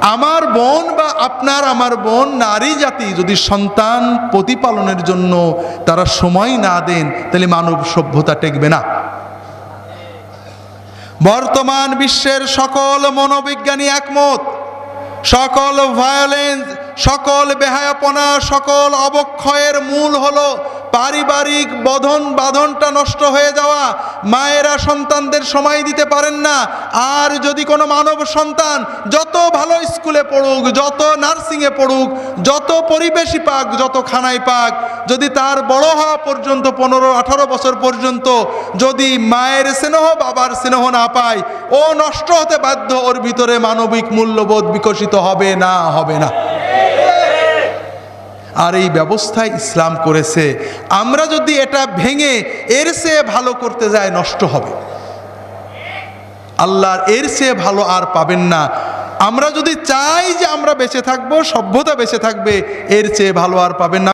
আমার বোন বা আপনার আমার বোন নারী জাতি যদি সন্তান প্রতিপালনের জন্য তারা সময় না দেন, তাহলে মানব সভ্যতা টেকবে না। বর্তমান বিশ্বের সকল মনোবিজ্ঞানী একমত, সকল ভায়োলেন্স সকল বেহায়াপনা, সকল অবক্ষয়ের মূল হলো পারিবারিক বধন বাঁধনটা নষ্ট হয়ে যাওয়া মায়েরা সন্তানদের সময় দিতে পারেন না। আর যদি কোনো মানব সন্তান যত ভালো স্কুলে পড়ুক, যত নার্সিংয়ে পড়ুক, যত পরিবেশই পাক, যত খানাই পাক, যদি তার বড় হওয়া পর্যন্ত, পনেরো, আঠারো বছর পর্যন্ত যদি মায়ের স্নেহ, বাবার স্নেহ না পায়, ও নষ্ট হতে বাধ্য, ওর ভিতরে মানবিক মূল্যবোধ বিকশিত হবে না হবে না। আর এই ব্যবস্থায় ইসলাম করেছে। আমরা যদি এটা ভেঙে এর চেয়ে ভালো করতে যায় নষ্ট হবে। আল্লাহর এর চেয়ে ভালো আর পাবেন না। আমরা যদি চাই যে আমরা বেঁচে থাকব, সভ্যতা বেঁচে থাকবে, এর চেয়ে ভালো আর পাবেন না।